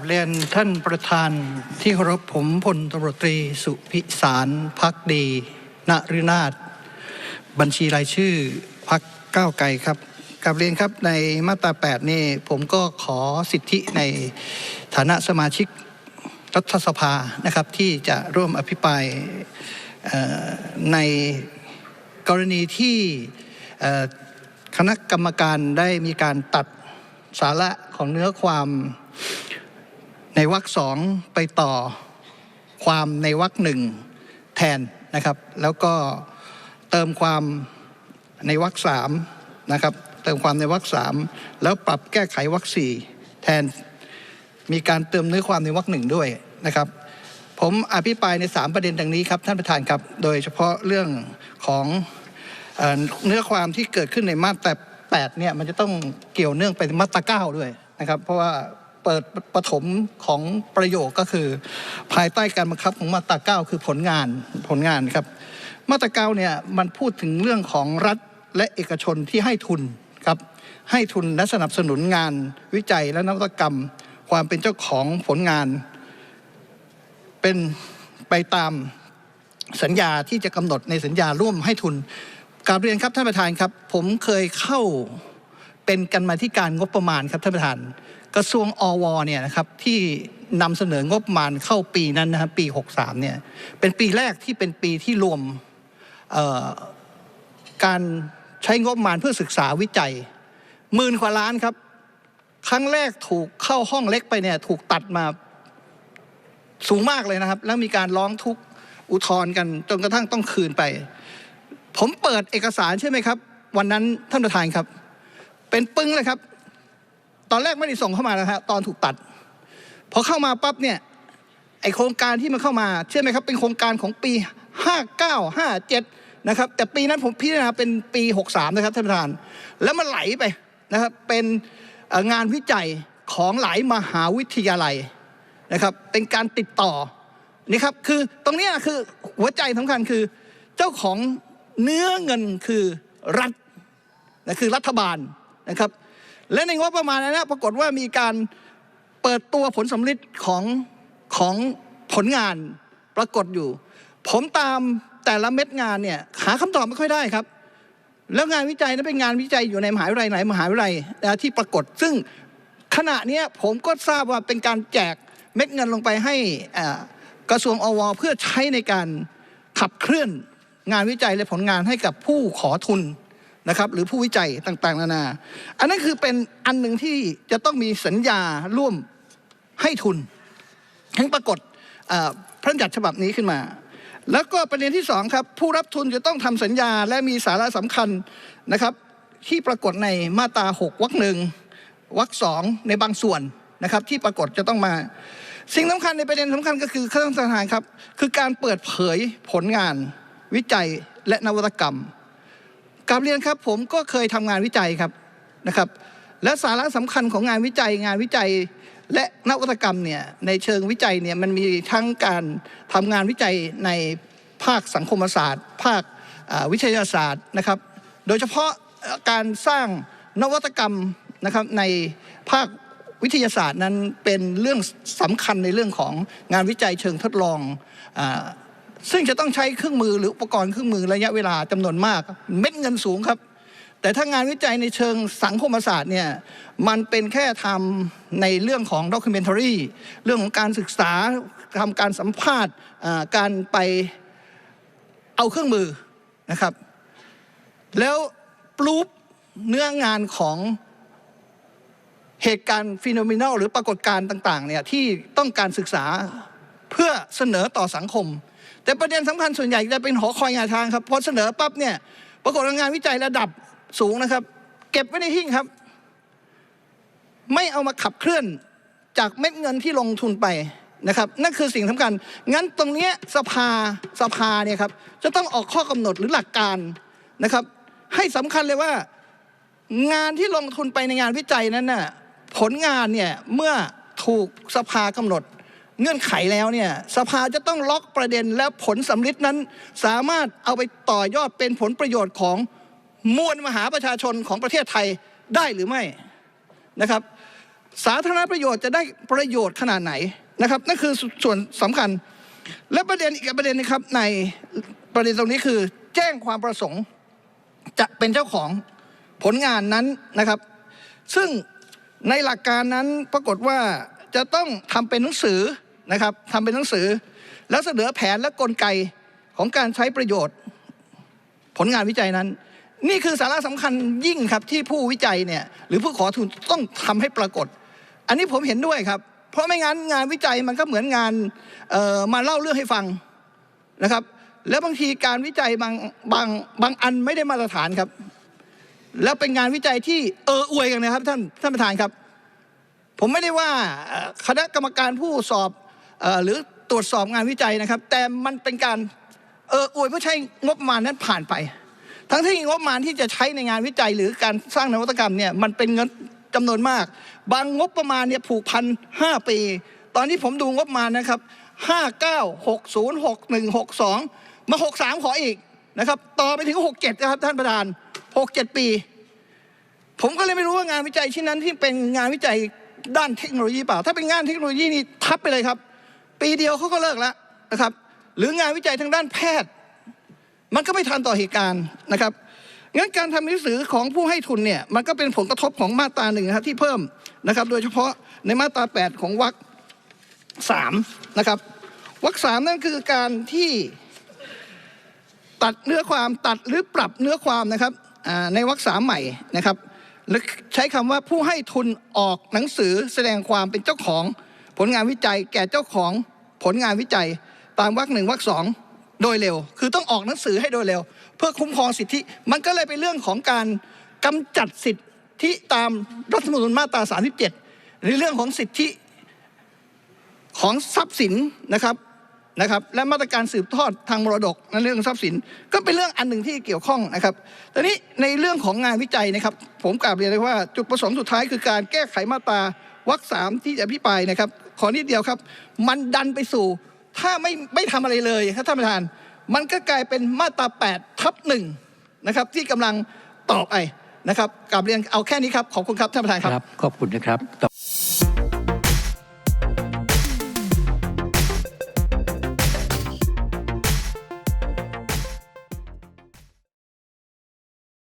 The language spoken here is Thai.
กับเรียนท่านประธานที่เคารพผมพลตำรวจตรีสุพิสารพักดีณฤนาถบัญชีรายชื่อพักก้าวไกลครับกับเรียนครับในมาตรา 8 นี่ผมก็ขอสิทธิในฐานะสมาชิกรัฐสภานะครับที่จะร่วมอภิปรายในกรณีที่คณะกรรมการได้มีการตัดสาระของเนื้อความ ในวรรคสองไปต่อความในวรรคหนึ่งแทนนะครับ แล้วก็เติมความในวรรคสามนะครับ เติมความในวรรคสามแล้วปรับแก้ไขวรรคสี่แทนมีการเติมเนื้อความในวรรคหนึ่งด้วยนะครับ ผมอภิปรายใน 3 ประเด็นดังนี้ครับท่านประธานครับ โดยเฉพาะเรื่องของเอเนื้อความที่เกิดขึ้นในมาตรา8เนี่ยมันจะต้องเกี่ยวเนื่องไปมาตรา9ด้วยนะครับ เพราะว่า เปิดปฐมของประโยคก็คือ ภายใต้การบังคับของมาตรา9คือผลงานผลงานครับ มาตรา9เนี่ยมันพูดถึงเรื่องของรัฐและเอกชนที่ให้ทุนครับให้ทุนและสนับสนุนงานวิจัยและนวัตกรรม ความเป็นเจ้าของผลงาน เป็นไปตามสัญญาที่จะกำหนดในสัญญาร่วมให้ทุนกราบเรียนครับท่านประธานครับ ผมเคยเข้าเป็นกันมาที่การงบประมาณครับท่านประธาน กระทรวงอวเนี่ยนะครับที่นำเสนองบประมาณเข้าปีนั้นนะครับปี 63เนี่ยเป็นปีแรกที่เป็นปีที่รวมการใช้งบประมาณเพื่อศึกษาวิจัยหมื่นกว่าล้านครับ ครั้งแรกถูกเข้าห้องเล็กไปเนี่ยถูกตัดมาสูงมากเลยนะครับ แล้วมีการร้องทุกข์อุทธรณ์กันจนกระทั่งต้องคืนไป ผมเปิดเอกสารใช่ไหมครับ วันนั้นท่านประธานครับ เป็นปึ้งเลยครับ ตอนแรกไม่ได้ส่งเข้ามานะฮะตอนถูกตัดพอเข้ามาปั๊บเนี่ยไอโครงการที่มันเข้ามาเชื่อไหมครับเป็นโครงการของปี 59 57นะครับแต่ปีนั้นผมพิจารณาเป็นปี 63 นะครับท่านประธาน แล้วมันไหลไปนะครับเป็นงานวิจัยของหลายมหาวิทยาลัยนะครับเป็นการติดต่อนี่ครับคือตรงนี้คือหัวใจสำคัญคือเจ้าของเนื้อเงินคือรัฐนะคือรัฐบาลนะครับ และในงบประมาณนั้นนะปรากฏว่ามีการเปิดตัวผลสำลิดของของผลงานปรากฏอยู่ ผมตามแต่ละเม็ดงานเนี่ยหาคำตอบไม่ค่อยได้ครับ แล้วงานวิจัยนั้นเป็นงานวิจัยอยู่ในมหาวิทยาลัยไหนมหาวิทยาลัยที่ปรากฏ ซึ่งขณะนี้ผมก็ทราบว่าเป็นการแจกเม็ดเงินลงไปให้กระทรวงอวเพื่อใช้ในการขับเคลื่อนงานวิจัยและผลงานให้กับผู้ขอทุน นะครับหรือผู้วิจัยต่างๆ นานา อันนั้นคือเป็นอันหนึ่งที่จะต้องมีสัญญาร่วมให้ทุนทั้งปรากฏพระราชบัญญัติฉบับนี้ขึ้นมา แล้วก็ประเด็นที่สองครับ ผู้รับทุนจะต้องทำสัญญาและมีสาระสำคัญนะครับ ที่ปรากฏในมาตรา6วรรคหนึ่งวรรคสองในบางส่วนนะครับ ที่ปรากฏจะต้องมา สิ่งสำคัญในประเด็นสำคัญก็คือข้าราชการครับ คือการเปิดเผยผลงานวิจัยและนวัตกรรม กลับเรียนครับผมก็เคยทำงานวิจัยครับนะครับ และสาระสำคัญของงานวิจัยงานวิจัย และนวัตกรรมเนี่ยในเชิงวิจัยเนี่ยมันมีทั้งการทำงานวิจัยในภาคสังคมศาสตร์ ภาควิทยาศาสตร์นะครับ โดยเฉพาะการสร้างนวัตกรรมนะครับในภาควิทยาศาสตร์นั้นเป็นเรื่องสำคัญในเรื่องของงานวิจัยเชิงทดลองอ ซึ่งจะต้องใช้เครื่องมือหรืออุปกรณ์เครื่องมือระยะเวลาจำนวนมาก เม็ดเงินสูงครับ แต่ถ้างานวิจัยในเชิงสังคมศาสตร์เนี่ยมันเป็นแค่ทำในเรื่องของด็อกิเมนท r รีเรื่องของการศึกษาทำการสัมภาษณ์การไปเอาเครื่องมือนะครับ แล้วปลูปเนื้องานของเหตุการณ์ฟีโนเมนลหรือปรากฏการณ์ต่างๆเนี่ยที่ต้องการศึกษาเพื่อเสนอต่อสังคม แต่ประเด็นสำคัญส่วนใหญ่จะเป็นหอคอยงานทางครับพอเสนอปั๊บเนี่ยปรากฏว่างานวิจัยระดับสูงนะครับ เก็บไว้ในหิ้งครับ ไม่เอามาขับเคลื่อนจากเม็ดเงินที่ลงทุนไปนะครับนั่นคือสิ่งสำคัญ งั้นตรงนี้สภาสภาเนี่ยครับจะต้องออกข้อกำหนดหรือหลักการนะครับ ให้สำคัญเลยว่า งานที่ลงทุนไปในงานวิจัยนั้นน่ะผลงานเนี่ยเมื่อถูกสภากำหนด เงื่อนไขแล้วเนี่ยสภาจะต้องล็อกประเด็นและผลสำลิดนั้น สามารถเอาไปต่อยอดเป็นผลประโยชน์ของมวลมหาประชาชนของประเทศไทยได้หรือไม่นะครับ สาธารณประโยชน์จะได้ประโยชน์ขนาดไหนนะครับนั่นคือสส่วนสำคัญ และประเด็นอีกประเด็นนะครับในประเด็นตรงนี้คือ แจ้งความประสงค์จะเป็นเจ้าของผลงานนั้นนะครับ ซึ่งในหลักการนั้นปรากฏว่าจะต้องทำเป็นหนังสือ นะครับทำเป็นหนังสือ แล้วเสนอแผนและกลไกของการใช้ประโยชน์ ผลงานวิจัยนั้น นี่คือสาระสำคัญยิ่งครับที่ผู้วิจัยเนี่ยหรือผู้ขอทุนต้องทำให้ปรากฏ อันนี้ผมเห็นด้วยครับ เพราะไม่งั้นงานวิจัยมันก็เหมือนงานมาเล่าเรื่องให้ฟังนะครับ แล้วบางทีการวิจัยบางบางบางอันไม่ได้มาตรฐานครับ แล้วเป็นงานวิจัยที่เอออวยกันนะครับท่านท่านประธานครับ ผมไม่ได้ว่าคณะกรรมการผู้สอบ หรือตรวจสอบงานวิจัยนะครับ แต่มันเป็นการเอออวยเพื่อใช้งบประมาณนั้นผ่านไป ทั้งที่งบประมาณที่จะใช้ในงานวิจัยหรือการสร้างนวัตกรรมเนี่ยมันเป็นเงินจำนวนมาก บางงบประมาณเนี่ยผูกพันห้าปี ตอนนี้ผมดูงบประมาณนะครับห้าเก้าหกศูนย์หกหนึ่งหกสองมาหกสามขออีกนะครับ ต่อไปถึงหกเจ็ดนะครับท่านประธานหกเจ็ดปี ผมก็เลยไม่รู้ว่างานวิจัยชิ้นนั้นที่เป็นงานวิจัยด้านเทคโนโลยีเปล่า ถ้าเป็นงานเทคโนโลยีนี่ทับไปเลยครับ ปีเดียวเขาก็เลิกแล้วนะครับ หรืองานวิจัยทางด้านแพทย์ มันก็ไม่ทันต่อเหตุการณ์นะครับงั้นการทำหนังสือของผู้ให้ทุนเนี่ยมันก็เป็นผลกระทบของมาตราหนึ่งนะครับที่เพิ่มนะครับ โดยเฉพาะในมาตรา 8 ของวรรคสามนะครับวรรคสามนั่นคือการที่ตัดเนื้อความตัดหรือปรับเนื้อความนะครับในวรรคสามใหม่นะครับและใช้คำว่าผู้ให้ทุนออกหนังสือแสดงความเป็นเจ้าของ ผลงานวิจัยแก่เจ้าของผลงานวิจัย ตามวรรคหนึ่งวรรคสองโดยเร็ว คือต้องออกหนังสือให้โดยเร็ว เพื่อคุ้มครองสิทธิ มันก็เลยเป็นเรื่องของการกำจัดสิทธิตามรัฐธรรมนูญมาตรา 37 ในเรื่องของสิทธิของทรัพย์สินนะครับนะครับ และมาตรการสืบทอดทางมรดกในเรื่องทรัพย์สิน ก็เป็นเรื่องอันหนึ่งที่เกี่ยวข้องนะครับตอนนี้ในเรื่องของงานวิจัยนะครับ ผมกลับเรียนเลยว่าจุดประสงค์สุดท้ายคือการแก้ไขมาตรา วักสามที่จะพิปรายนะครับ ขอนิดเดียวครับ มันดันไปสู่ ถ้าไม่ไม่ทำอะไรเลยครับท่านประธาน มันก็กลายเป็นมาตรา8ทับหนึ่งนะครับ ที่กำลังตอบไปนะครับกลับเรียนเอาแค่นี้ครับ ขอบคุณครับท่านประธานครับ ขอบคุณนะครับ